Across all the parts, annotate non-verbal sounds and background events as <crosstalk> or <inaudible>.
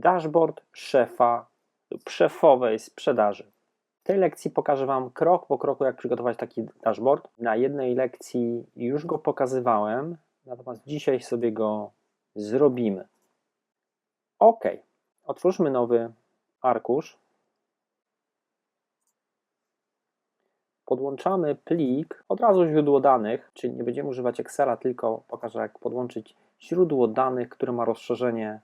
dashboard szefa lub szefowej sprzedaży. W tej lekcji pokażę Wam krok po kroku, jak przygotować taki dashboard. Na jednej lekcji już go pokazywałem, natomiast dzisiaj sobie go zrobimy. OK, otwórzmy nowy arkusz. Podłączamy plik, od razu źródło danych, czyli nie będziemy używać Excela, tylko pokażę jak podłączyć źródło danych, które ma rozszerzenie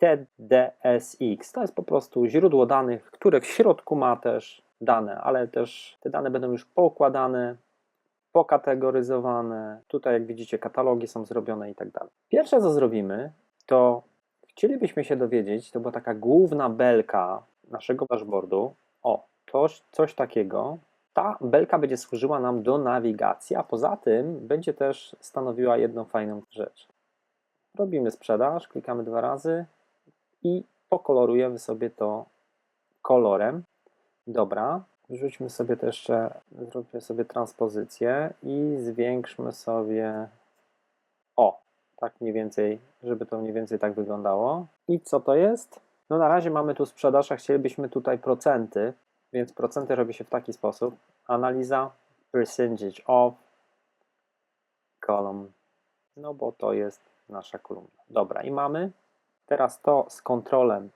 TDSX. To jest po prostu źródło danych, które w środku ma też dane, ale też te dane będą już poukładane, pokategoryzowane. Tutaj, jak widzicie, katalogi są zrobione i tak dalej. Pierwsze, co zrobimy, to chcielibyśmy się dowiedzieć, to była taka główna belka naszego dashboardu. O, to coś takiego. Ta belka będzie służyła nam do nawigacji, a poza tym będzie też stanowiła jedną fajną rzecz. Robimy sprzedaż, klikamy dwa razy i pokolorujemy sobie to kolorem. Dobra, wrzućmy sobie to jeszcze, zróbmy sobie transpozycję i zwiększmy sobie o, tak mniej więcej, żeby to mniej więcej tak wyglądało. I co to jest? No na razie mamy tu sprzedaż, a chcielibyśmy tutaj procenty, więc procenty robi się w taki sposób. Analiza percentage of column, no bo to jest nasza kolumna. Dobra, i mamy. Teraz to z kontrolem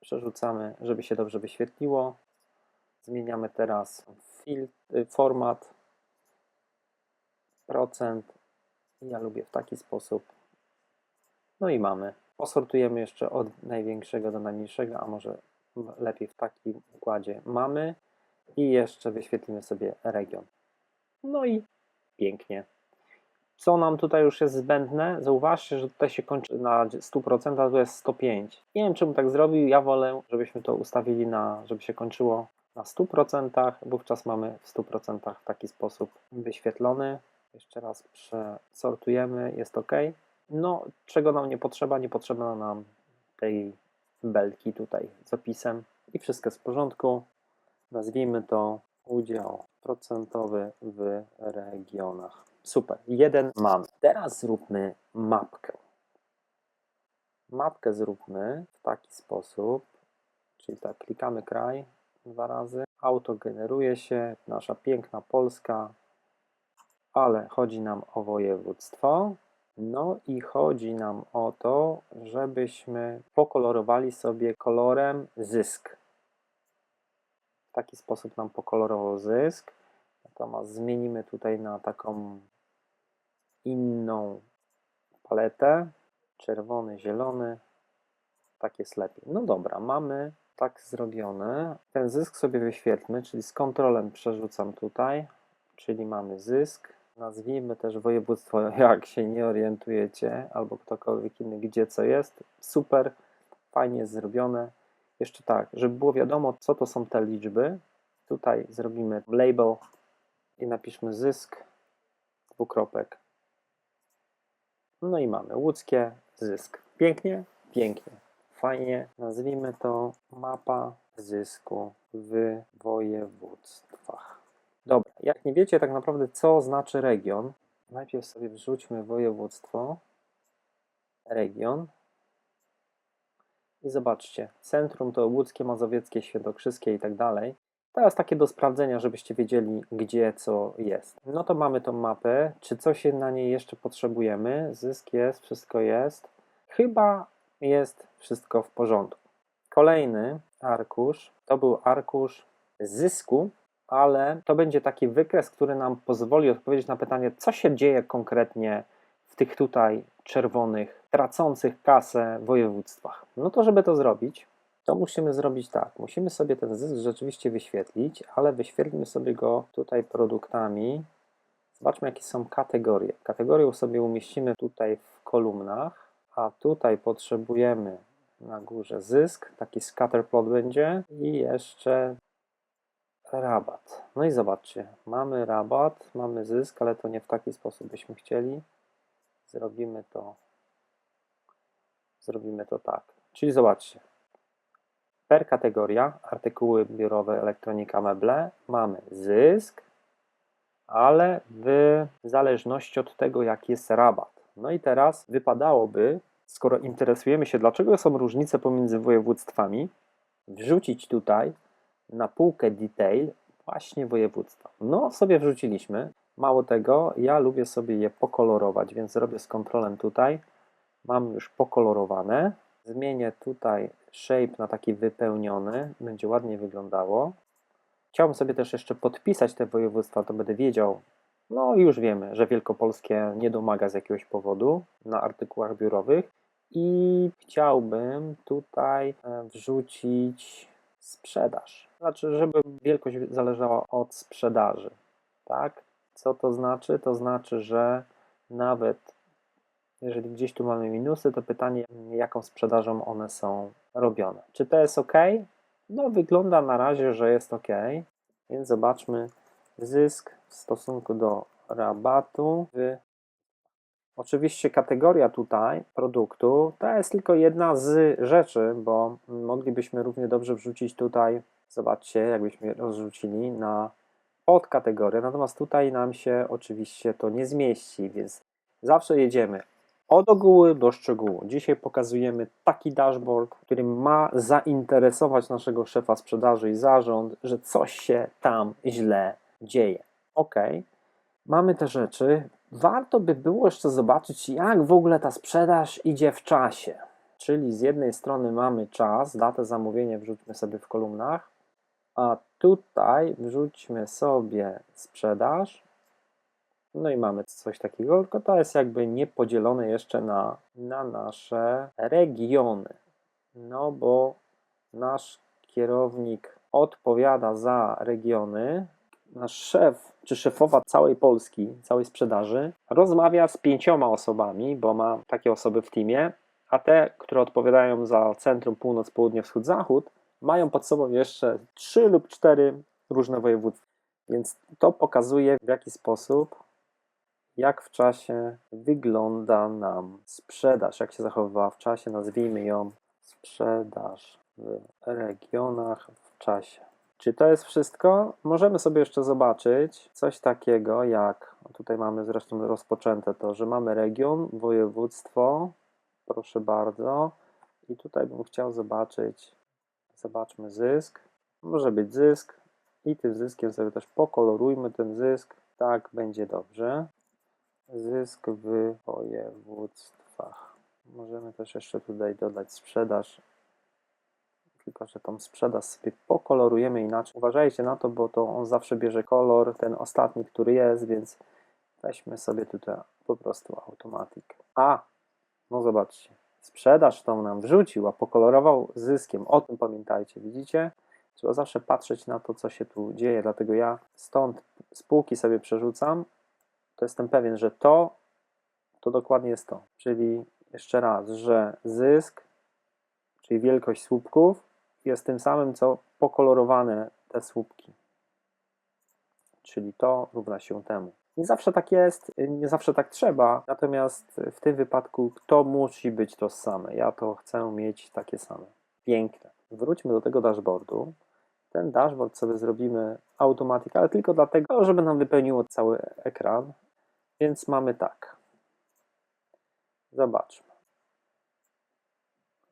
przerzucamy, żeby się dobrze wyświetliło. Zmieniamy teraz filtr, format, procent. Ja lubię w taki sposób. No i mamy. Posortujemy jeszcze od największego do najmniejszego, a może lepiej w takim układzie mamy. I jeszcze wyświetlimy sobie region. No i pięknie. Co nam tutaj już jest zbędne? Zauważcie, że tutaj się kończy na 100%, a tu jest 105. Nie wiem, czemu tak zrobił. Ja wolę, żebyśmy to ustawili na, żeby się kończyło na 100%. Wówczas mamy w 100% w taki sposób wyświetlony. Jeszcze raz przesortujemy, jest OK. No, czego nam nie potrzeba? Nie potrzeba nam tej belki tutaj z opisem i wszystko jest w porządku. Nazwijmy to udział procentowy w regionach. Super, jeden mamy. Teraz zróbmy mapkę. Mapkę zróbmy w taki sposób, czyli tak, klikamy kraj dwa razy, auto generuje się, nasza piękna Polska, ale chodzi nam o województwo. No i chodzi nam o to, żebyśmy pokolorowali sobie kolorem zysk. W taki sposób nam pokolorował zysk. Natomiast zmienimy tutaj na taką inną paletę. Czerwony, zielony. Tak jest lepiej. No dobra, mamy tak zrobione. Ten zysk sobie wyświetlmy, czyli z kontrolem przerzucam tutaj, czyli mamy zysk. Nazwijmy też województwo, <laughs> jak się nie orientujecie, albo ktokolwiek inny, gdzie co jest. Super, fajnie zrobione. Jeszcze tak, żeby było wiadomo, co to są te liczby, tutaj zrobimy label i napiszmy zysk, dwukropek. No i mamy łódzkie, zysk. Pięknie? Pięknie. Fajnie. Nazwijmy to mapa zysku w województwach. Dobra, jak nie wiecie tak naprawdę co znaczy region, najpierw sobie wrzućmy województwo, region i zobaczcie, centrum to łódzkie, mazowieckie, świętokrzyskie i tak dalej. Teraz takie do sprawdzenia, żebyście wiedzieli, gdzie co jest. No to mamy tą mapę. Czy coś na niej jeszcze potrzebujemy? Zysk jest, wszystko jest. Chyba jest wszystko w porządku. Kolejny arkusz to był arkusz zysku, ale to będzie taki wykres, który nam pozwoli odpowiedzieć na pytanie, co się dzieje konkretnie w tych tutaj czerwonych, tracących kasę województwach. No to, żeby to zrobić, to musimy zrobić tak. Musimy sobie ten zysk rzeczywiście wyświetlić, ale wyświetlimy sobie go tutaj produktami. Zobaczmy, jakie są kategorie. Kategorię sobie umieścimy tutaj w kolumnach, a tutaj potrzebujemy na górze zysk, taki scatterplot będzie i jeszcze rabat. No i zobaczcie, mamy rabat, mamy zysk, ale to nie w taki sposób byśmy chcieli. Zrobimy to zrobimy to tak. Czyli zobaczcie, per kategoria, artykuły biurowe, elektronika, meble, mamy zysk, ale w zależności od tego, jaki jest rabat. No i teraz wypadałoby skoro interesujemy się, dlaczego są różnice pomiędzy województwami, wrzucić tutaj na półkę detail właśnie województwa. No, sobie wrzuciliśmy. Mało tego, ja lubię sobie je pokolorować, więc zrobię z kontrolem tutaj. Mam już pokolorowane. Zmienię tutaj shape na taki wypełniony, będzie ładnie wyglądało. Chciałbym sobie też jeszcze podpisać te województwa, to będę wiedział, no już wiemy, że Wielkopolskie nie domaga z jakiegoś powodu na artykułach biurowych i chciałbym tutaj e, wrzucić sprzedaż. Znaczy, żeby wielkość zależała od sprzedaży. Tak? Co to znaczy? To znaczy, że nawet jeżeli gdzieś tu mamy minusy, to pytanie, jaką sprzedażą one są robione. Czy to jest ok? No, wygląda na razie, że jest ok. Więc zobaczmy zysk w stosunku do rabatu. Oczywiście kategoria tutaj produktu to jest tylko jedna z rzeczy, bo moglibyśmy równie dobrze wrzucić tutaj, zobaczcie, jakbyśmy rozrzucili na podkategorię, natomiast tutaj nam się oczywiście to nie zmieści, więc zawsze jedziemy od ogółu do szczegółu. Dzisiaj pokazujemy taki dashboard, który ma zainteresować naszego szefa sprzedaży i zarząd, że coś się tam źle dzieje. Ok, mamy te rzeczy. Warto by było jeszcze zobaczyć, jak w ogóle ta sprzedaż idzie w czasie. Czyli z jednej strony mamy czas, datę zamówienia wrzućmy sobie w kolumnach, a tutaj wrzućmy sobie sprzedaż no i mamy coś takiego, tylko to jest jakby niepodzielone jeszcze na, na nasze regiony. No bo nasz kierownik odpowiada za regiony, nasz szef czy szefowa całej Polski, całej sprzedaży, rozmawia z pięcioma osobami, bo ma takie osoby w teamie, a te, które odpowiadają za centrum północ, południe, wschód, zachód, mają pod sobą jeszcze trzy lub cztery różne województwa. Więc to pokazuje, w jaki sposób jak w czasie wygląda nam sprzedaż, jak się zachowywała w czasie, nazwijmy ją sprzedaż w regionach w czasie. Czy to jest wszystko? Możemy sobie jeszcze zobaczyć coś takiego jak, tutaj mamy zresztą rozpoczęte to, że mamy region, województwo, proszę bardzo, i tutaj bym chciał zobaczyć, zobaczmy zysk, może być zysk i tym zyskiem sobie też pokolorujmy ten zysk, tak będzie dobrze. Zysk w województwach. Możemy też jeszcze tutaj dodać sprzedaż. Tylko, że tą sprzedaż sobie pokolorujemy inaczej. Uważajcie na to, bo to on zawsze bierze kolor, ten ostatni, który jest, więc weźmy sobie tutaj po prostu automatik. A, no zobaczcie, sprzedaż tą nam wrzucił, a pokolorował zyskiem. O tym pamiętajcie, widzicie? Trzeba zawsze patrzeć na to, co się tu dzieje, dlatego ja stąd spółki sobie przerzucam to jestem pewien, że to, to dokładnie jest to. Czyli jeszcze raz, że zysk, czyli wielkość słupków jest tym samym, co pokolorowane te słupki. Czyli to równa się temu. Nie zawsze tak jest, nie zawsze tak trzeba, natomiast w tym wypadku to musi być to same. Ja to chcę mieć takie same. Piękne. Wróćmy do tego dashboardu. Ten dashboard sobie zrobimy automatycznie, ale tylko dlatego, żeby nam wypełniło cały ekran. Więc mamy tak. Zobaczmy.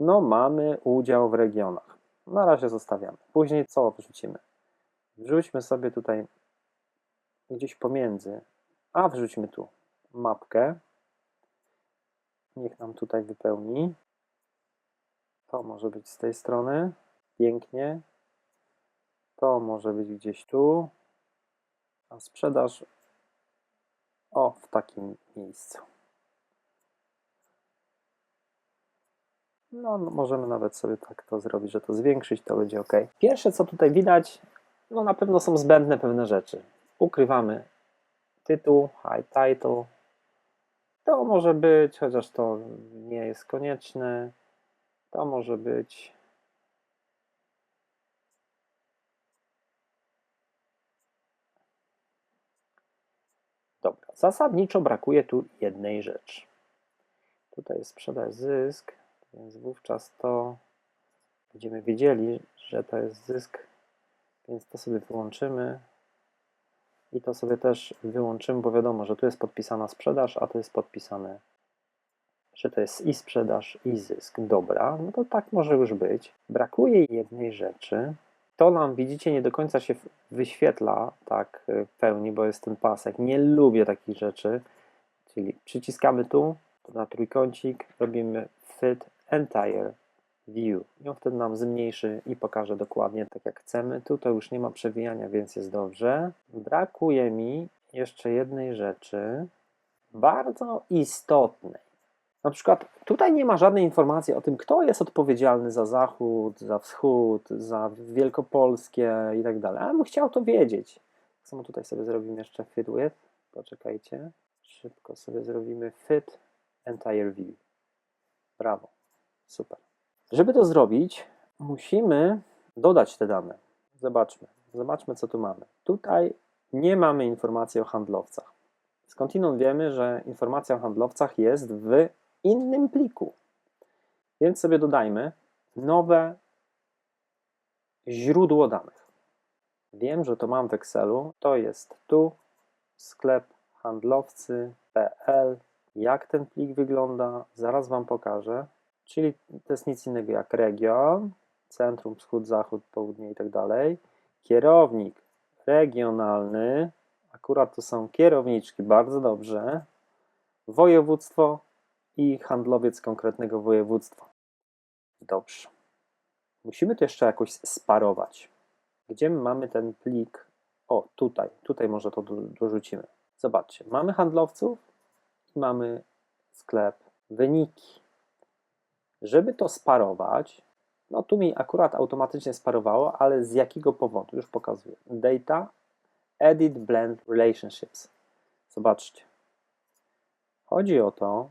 No, mamy udział w regionach. Na razie zostawiamy. Później co wrzucimy? Wrzućmy sobie tutaj gdzieś pomiędzy, a wrzućmy tu mapkę. Niech nam tutaj wypełni. To może być z tej strony. Pięknie. To może być gdzieś tu. A sprzedaż o, w takim miejscu. No, no, możemy nawet sobie tak to zrobić, że to zwiększyć, to będzie ok. Pierwsze, co tutaj widać, no na pewno są zbędne pewne rzeczy. Ukrywamy tytuł, high title. To może być, chociaż to nie jest konieczne. To może być Dobra, zasadniczo brakuje tu jednej rzeczy. Tutaj jest sprzedaż zysk, więc wówczas to będziemy wiedzieli, że to jest zysk, więc to sobie wyłączymy i to sobie też wyłączymy, bo wiadomo, że tu jest podpisana sprzedaż, a tu jest podpisane że to jest i sprzedaż, i zysk. Dobra, no to tak może już być. Brakuje jednej rzeczy. To nam, widzicie, nie do końca się wyświetla tak y, w pełni, bo jest ten pasek. Nie lubię takich rzeczy. Czyli przyciskamy tu, na trójkącik, robimy Fit Entire View. I on wtedy nam zmniejszy i pokaże dokładnie tak jak chcemy. Tutaj już nie ma przewijania, więc jest dobrze. Brakuje mi jeszcze jednej rzeczy, bardzo istotnej. Na przykład tutaj nie ma żadnej informacji o tym, kto jest odpowiedzialny za Zachód, za Wschód, za Wielkopolskie i tak dalej. Ale bym chciał to wiedzieć. Samo tutaj sobie zrobimy jeszcze Fit With. Poczekajcie. Szybko sobie zrobimy Fit Entire View. Brawo. Super. Żeby to zrobić, musimy dodać te dane. Zobaczmy. Zobaczmy, co tu mamy. Tutaj nie mamy informacji o handlowcach. Skądinąd wiemy, że informacja o handlowcach jest w innym pliku. Więc sobie dodajmy nowe źródło danych. Wiem, że to mam w Excelu. To jest tu sklep handlowcy.pl. Jak ten plik wygląda, zaraz Wam pokażę. Czyli to jest nic innego jak region, centrum, wschód, zachód, południe i tak dalej. Kierownik regionalny, akurat to są kierowniczki, bardzo dobrze. Województwo i handlowiec konkretnego województwa. Dobrze. Musimy to jeszcze jakoś sparować. Gdzie my mamy ten plik? O, tutaj. Tutaj może to do- dorzucimy. Zobaczcie, mamy handlowców i mamy sklep wyniki. Żeby to sparować, no tu mi akurat automatycznie sparowało, ale z jakiego powodu? Już pokazuję. Data, edit, blend, relationships. Zobaczcie. Chodzi o to,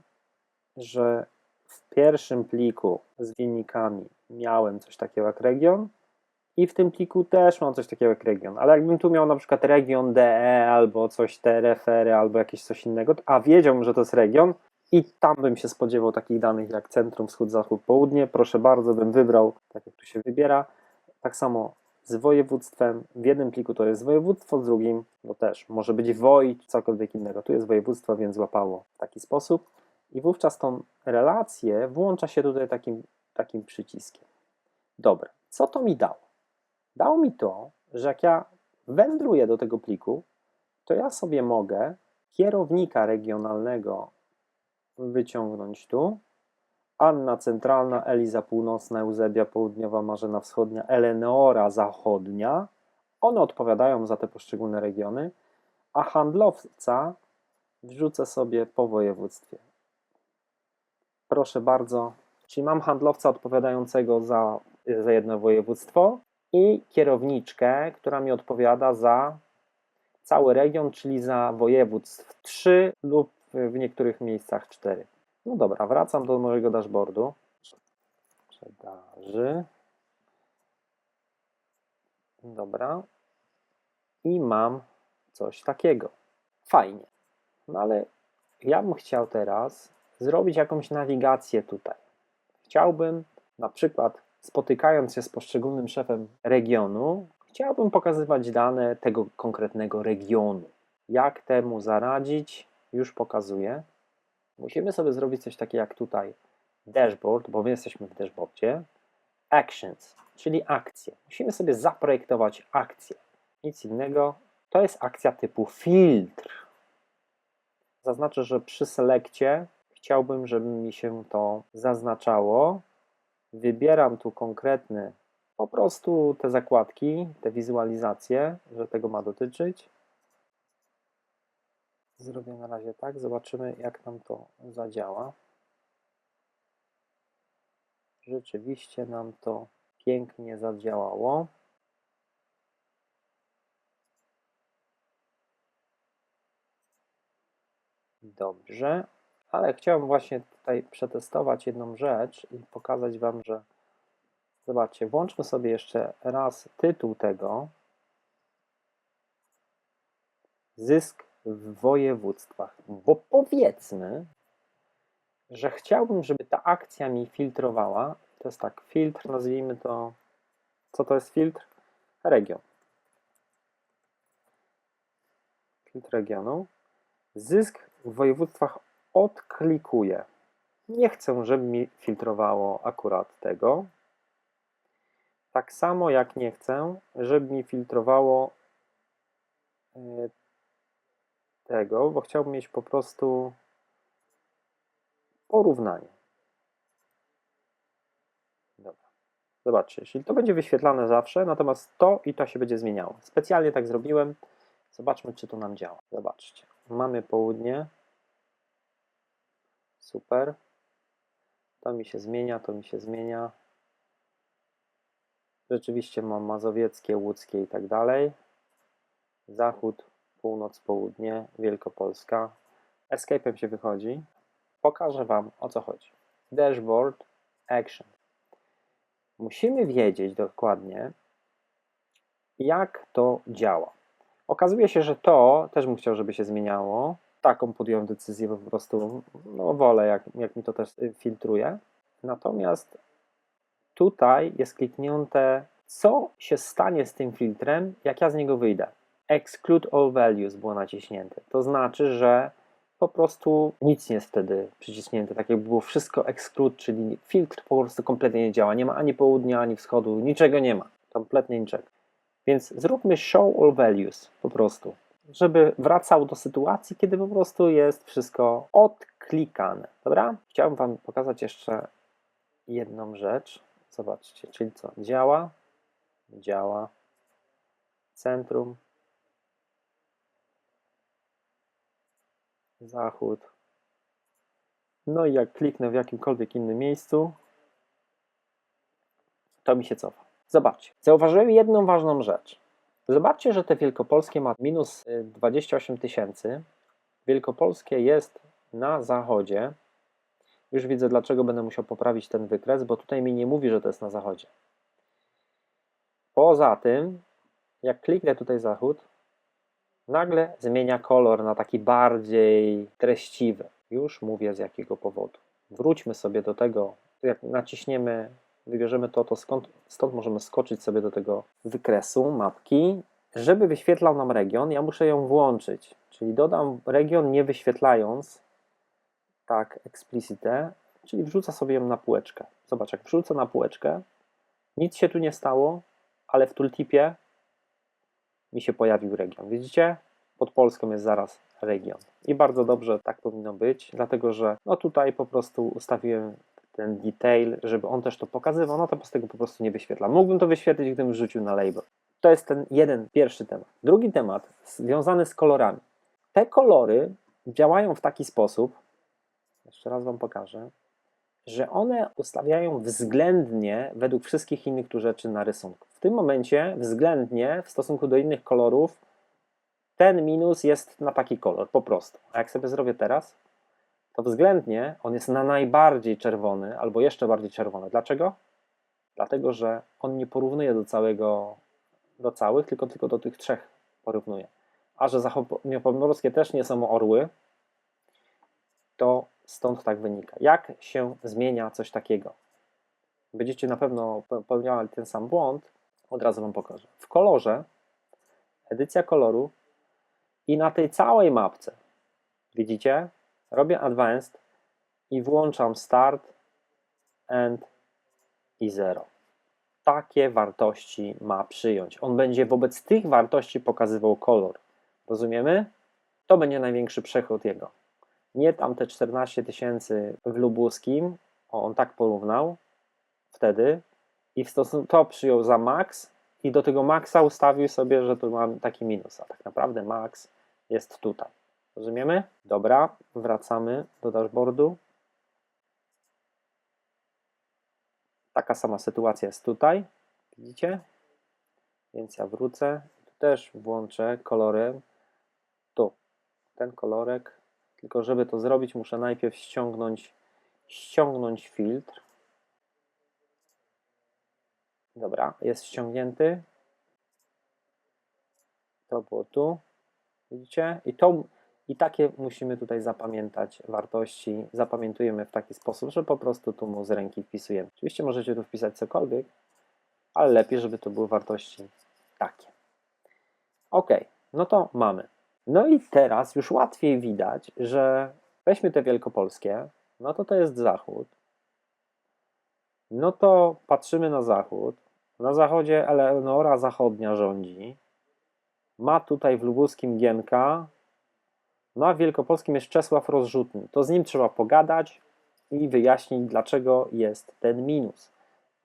że w pierwszym pliku z wynikami miałem coś takiego jak region i w tym pliku też mam coś takiego jak region, ale jakbym tu miał na przykład region DE albo coś te refery albo jakieś coś innego, a wiedziałbym, że to jest region i tam bym się spodziewał takich danych jak centrum, wschód, zachód, południe, proszę bardzo, bym wybrał, tak jak tu się wybiera, tak samo z województwem, w jednym pliku to jest województwo, w drugim no też. Może być woj, cokolwiek innego, tu jest województwo, więc złapało w taki sposób i wówczas tą relację włącza się tutaj takim, takim przyciskiem. Dobra, co to mi dało? Dało mi to, że jak ja wędruję do tego pliku, to ja sobie mogę kierownika regionalnego wyciągnąć tu. Anna Centralna, Eliza Północna, Eusebia Południowa, Marzena Wschodnia, Eleonora Zachodnia. One odpowiadają za te poszczególne regiony, a handlowca wrzucę sobie po województwie. Proszę bardzo, czyli mam handlowca odpowiadającego za, za jedno województwo i kierowniczkę, która mi odpowiada za cały region, czyli za województw 3 lub w niektórych miejscach 4. No dobra, wracam do mojego dashboardu. Sprzedaży. Dobra. I mam coś takiego. Fajnie. No ale ja bym chciał teraz zrobić jakąś nawigację tutaj. Chciałbym na przykład spotykając się z poszczególnym szefem regionu, chciałbym pokazywać dane tego konkretnego regionu. Jak temu zaradzić? Już pokazuję. Musimy sobie zrobić coś takiego jak tutaj dashboard, bo my jesteśmy w dashboardzie. Actions, czyli akcje. Musimy sobie zaprojektować akcję. Nic innego. To jest akcja typu filtr. Zaznaczę, że przy selekcie chciałbym, żeby mi się to zaznaczało. Wybieram tu konkretny, po prostu te zakładki, te wizualizacje, że tego ma dotyczyć. Zrobię na razie tak, zobaczymy jak nam to zadziała. Rzeczywiście nam to pięknie zadziałało. Dobrze, ale chciałbym właśnie tutaj przetestować jedną rzecz i pokazać Wam, że zobaczcie, włączmy sobie jeszcze raz tytuł tego. Zysk w województwach, bo powiedzmy, że chciałbym, żeby ta akcja mi filtrowała. To jest tak, filtr, nazwijmy to. Co to jest filtr? Region. Filtr regionu. Zysk w województwach odklikuje. Nie chcę, żeby mi filtrowało akurat tego. Tak samo jak nie chcę, żeby mi filtrowało e, tego, bo chciałbym mieć po prostu porównanie. Dobra. Zobaczcie, czyli to będzie wyświetlane zawsze, natomiast to i to się będzie zmieniało. Specjalnie tak zrobiłem. Zobaczmy, czy to nam działa. Zobaczcie. Mamy południe. Super. To mi się zmienia, to mi się zmienia. Rzeczywiście mam mazowieckie, łódzkie i tak dalej. Zachód, północ, południe, Wielkopolska. Escape'em się wychodzi. Pokażę Wam o co chodzi. Dashboard, action. Musimy wiedzieć dokładnie, jak to działa. Okazuje się, że to też bym chciał, żeby się zmieniało. Taką podjąłem decyzję, po prostu no, wolę, jak, jak mi to też y, filtruje. Natomiast tutaj jest kliknięte, co się stanie z tym filtrem, jak ja z niego wyjdę. Exclude all values było naciśnięte. To znaczy, że po prostu nic nie jest wtedy przyciśnięte, tak jakby było wszystko exclude, czyli filtr po prostu kompletnie nie działa. Nie ma ani południa, ani wschodu, niczego nie ma. Kompletnie niczego. Więc zróbmy show all values po prostu, żeby wracał do sytuacji, kiedy po prostu jest wszystko odklikane. Dobra? Chciałbym Wam pokazać jeszcze jedną rzecz. Zobaczcie, czyli co? Działa, działa, centrum, zachód. No i jak kliknę w jakimkolwiek innym miejscu, to mi się cofa. Zobaczcie. Zauważyłem jedną ważną rzecz. Zobaczcie, że te wielkopolskie ma minus 28 tysięcy. Wielkopolskie jest na zachodzie. Już widzę, dlaczego będę musiał poprawić ten wykres, bo tutaj mi nie mówi, że to jest na zachodzie. Poza tym, jak kliknę tutaj zachód, nagle zmienia kolor na taki bardziej treściwy. Już mówię z jakiego powodu. Wróćmy sobie do tego, jak naciśniemy, wybierzemy to, to skąd, stąd możemy skoczyć sobie do tego wykresu mapki. Żeby wyświetlał nam region, ja muszę ją włączyć, czyli dodam region nie wyświetlając tak explicite, czyli wrzucę sobie ją na półeczkę. Zobacz, jak wrzucę na półeczkę, nic się tu nie stało, ale w tooltipie mi się pojawił region. Widzicie? Pod Polską jest zaraz region. I bardzo dobrze tak powinno być, dlatego że no tutaj po prostu ustawiłem ten detail, żeby on też to pokazywał, no to z tego po prostu nie wyświetla. Mógłbym to wyświetlić, gdybym rzucił na label. To jest ten jeden, pierwszy temat. Drugi temat związany z kolorami. Te kolory działają w taki sposób, jeszcze raz Wam pokażę, że one ustawiają względnie według wszystkich innych tu rzeczy na rysunku. W tym momencie względnie w stosunku do innych kolorów ten minus jest na taki kolor, po prostu. A jak sobie zrobię teraz, to względnie on jest na najbardziej czerwony, albo jeszcze bardziej czerwony. Dlaczego? Dlatego, że on nie porównuje do całego, do całych, tylko, tylko do tych trzech porównuje. A że zachodniopomorskie też nie są orły, to stąd tak wynika. Jak się zmienia coś takiego? Będziecie na pewno popełniali ten sam błąd, od razu Wam pokażę. W kolorze, edycja koloru i na tej całej mapce, widzicie, robię Advanced i włączam Start, End i 0. Takie wartości ma przyjąć. On będzie wobec tych wartości pokazywał kolor. Rozumiemy? To będzie największy przechód jego. Nie tam te 14 tysięcy w lubuskim, on tak porównał wtedy i w stosunku to przyjął za max i do tego maxa ustawił sobie, że tu mam taki minus, a tak naprawdę max jest tutaj. Rozumiemy? Dobra, wracamy do dashboardu. Taka sama sytuacja jest tutaj. Widzicie? Więc ja wrócę. Tu też włączę kolorem. Tu. Ten kolorek. Tylko żeby to zrobić, muszę najpierw ściągnąć, ściągnąć filtr. Dobra, jest ściągnięty. To było tu. Widzicie? I, to, I takie musimy tutaj zapamiętać wartości. Zapamiętujemy w taki sposób, że po prostu tu mu z ręki wpisujemy. Oczywiście możecie tu wpisać cokolwiek, ale lepiej, żeby to były wartości takie. Ok, no to mamy. No i teraz już łatwiej widać, że weźmy te wielkopolskie, no to to jest zachód. No to patrzymy na zachód. Na zachodzie Eleonora Zachodnia rządzi. Ma tutaj w Lubuskim Gienka. No a w Wielkopolskim jest Czesław Rozrzutny. To z nim trzeba pogadać i wyjaśnić, dlaczego jest ten minus.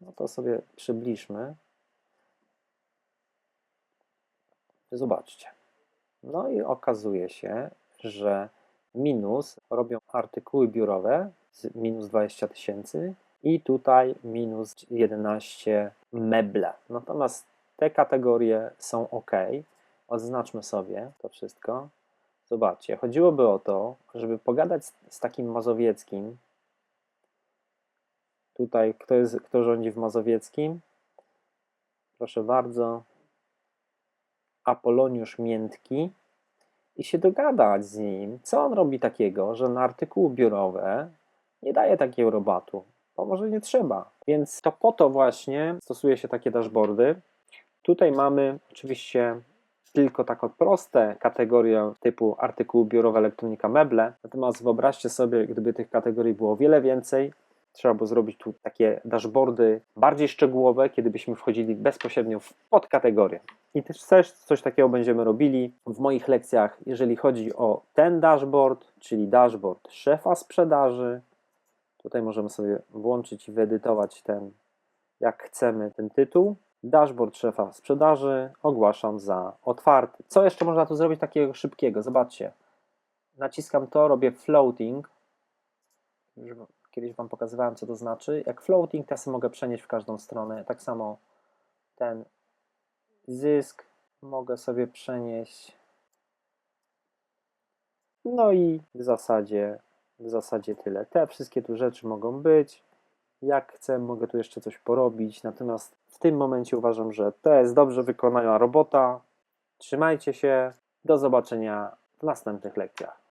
No to sobie przybliżmy. Zobaczcie. No i okazuje się, że minus robią artykuły biurowe z minus 20 tysięcy i tutaj minus 11 meble. Natomiast te kategorie są ok. Odznaczmy sobie to wszystko. Zobaczcie, chodziłoby o to, żeby pogadać z, takim Mazowieckim. Tutaj kto, jest, kto rządzi w Mazowieckim? Proszę bardzo. Apoloniusz Miętki i się dogadać z nim, co on robi takiego, że na artykuły biurowe nie daje takiego robatu, bo może nie trzeba. Więc to po to właśnie stosuje się takie dashboardy. Tutaj mamy oczywiście tylko taką proste kategorie typu artykuły biurowe, elektronika, meble. Natomiast wyobraźcie sobie, gdyby tych kategorii było wiele więcej, trzeba było zrobić tu takie dashboardy bardziej szczegółowe, kiedy byśmy wchodzili bezpośrednio w podkategorię. I też coś takiego będziemy robili w moich lekcjach, jeżeli chodzi o ten dashboard, czyli dashboard szefa sprzedaży. Tutaj możemy sobie włączyć i wyedytować ten, jak chcemy, ten tytuł. Dashboard szefa sprzedaży ogłaszam za otwarty. Co jeszcze można tu zrobić takiego szybkiego? Zobaczcie. Naciskam to, robię floating. Kiedyś Wam pokazywałem, co to znaczy. Jak floating, to ja sobie mogę przenieść w każdą stronę. Tak samo ten zysk mogę sobie przenieść. No i w zasadzie, w zasadzie tyle. Te wszystkie tu rzeczy mogą być. Jak chcę, mogę tu jeszcze coś porobić. Natomiast w tym momencie uważam, że to jest dobrze wykonana robota. Trzymajcie się. Do zobaczenia w następnych lekcjach.